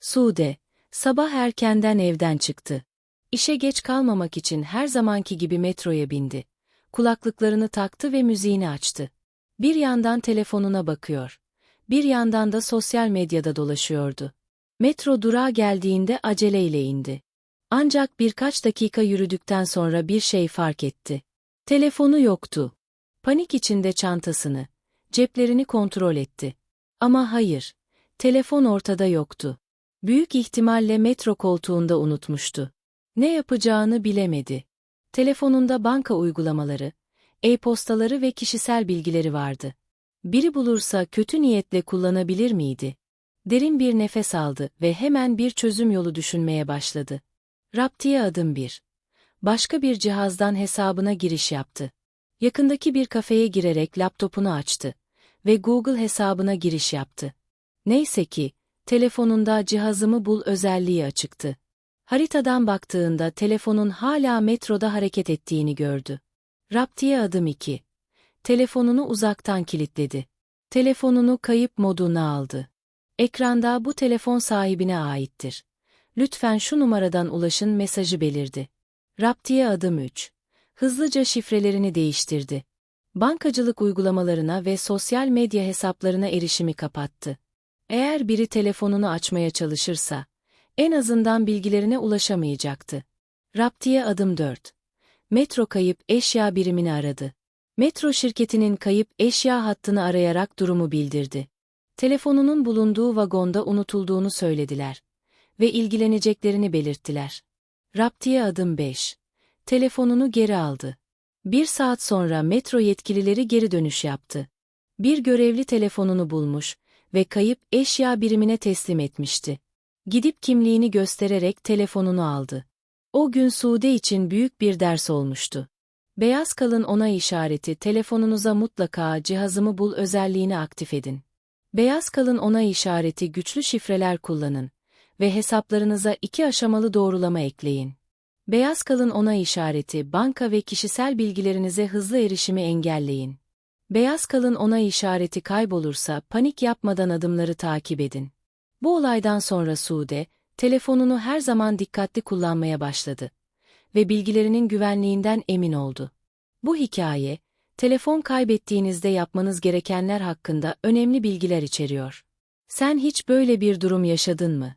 Sude, sabah erkenden evden çıktı. İşe geç kalmamak için her zamanki gibi metroya bindi. Kulaklıklarını taktı ve müziğini açtı. Bir yandan telefonuna bakıyor. Bir yandan da sosyal medyada dolaşıyordu. Metro durağa geldiğinde aceleyle indi. Ancak birkaç dakika yürüdükten sonra bir şey fark etti. Telefonu yoktu. Panik içinde çantasını, ceplerini kontrol etti. Ama hayır, telefon ortada yoktu. Büyük ihtimalle metro koltuğunda unutmuştu. Ne yapacağını bilemedi. Telefonunda banka uygulamaları, e-postaları ve kişisel bilgileri vardı. Biri bulursa kötü niyetle kullanabilir miydi? Derin bir nefes aldı ve hemen bir çözüm yolu düşünmeye başladı. Raptiye adım 1. Başka bir cihazdan hesabına giriş yaptı. Yakındaki bir kafeye girerek laptopunu açtı ve Google hesabına giriş yaptı. Neyse ki, telefonunda cihazımı bul özelliği açıktı. Haritadan baktığında telefonun hala metroda hareket ettiğini gördü. Raptiye adım 2. Telefonunu uzaktan kilitledi. Telefonunu kayıp moduna aldı. Ekranda bu telefon sahibine aittir. Lütfen şu numaradan ulaşın mesajı belirdi. Raptiye adım 3. Hızlıca şifrelerini değiştirdi. Bankacılık uygulamalarına ve sosyal medya hesaplarına erişimi kapattı. Eğer biri telefonunu açmaya çalışırsa, en azından bilgilerine ulaşamayacaktı. Raptiye adım 4. Metro kayıp eşya birimini aradı. Metro şirketinin kayıp eşya hattını arayarak durumu bildirdi. Telefonunun bulunduğu vagonda unutulduğunu söylediler ve ilgileneceklerini belirttiler. Raptiye adım 5. Telefonunu geri aldı. Bir saat sonra metro yetkilileri geri dönüş yaptı. Bir görevli telefonunu bulmuş ve kayıp eşya birimine teslim etmişti. Gidip kimliğini göstererek telefonunu aldı. O gün Sude için büyük bir ders olmuştu. Beyaz kalın onay işareti telefonunuza mutlaka cihazımı bul özelliğini aktif edin. Beyaz kalın onay işareti güçlü şifreler kullanın ve hesaplarınıza iki aşamalı doğrulama ekleyin. Beyaz kalın onay işareti banka ve kişisel bilgilerinize hızlı erişimi engelleyin. Beyaz kalın onay işareti kaybolursa panik yapmadan adımları takip edin. Bu olaydan sonra Sude, telefonunu her zaman dikkatli kullanmaya başladı ve bilgilerinin güvenliğinden emin oldu. Bu hikaye, telefon kaybettiğinizde yapmanız gerekenler hakkında önemli bilgiler içeriyor. Sen hiç böyle bir durum yaşadın mı?